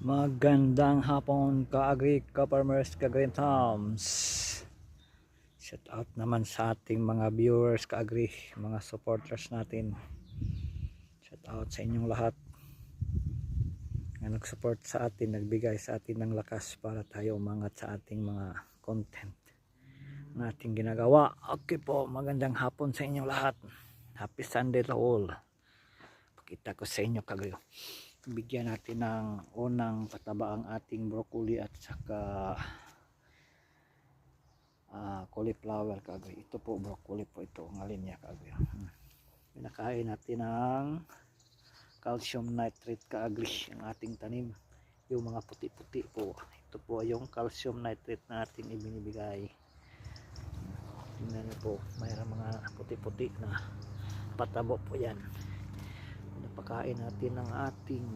Magandang hapon ka-agri, ka-farmers, ka-green thumbs. Shout out naman sa ating mga viewers ka-agri, mga supporters natin. Shout out sa inyong lahat na nag-support sa atin, nagbigay sa atin ng lakas para tayo umangat sa ating mga content na ating ginagawa. Okay po, magandang hapon sa inyong lahat. Happy Sunday to all. Pakita ko sa inyo kagyo bigyan natin ng unang pataba ang ating broccoli at saka ah, cauliflower kagay. Ito po broccoli po ito, ang alin niya kagay. Hmm. Pinakain natin ng calcium nitrate kaagri ang ating tanim. Yung mga puti-puti po. Ito po yung calcium nitrate na ating ibinibigay. Tingnan niyo po, mayroong mga puti-puti na patabo po yan napakain natin ng ating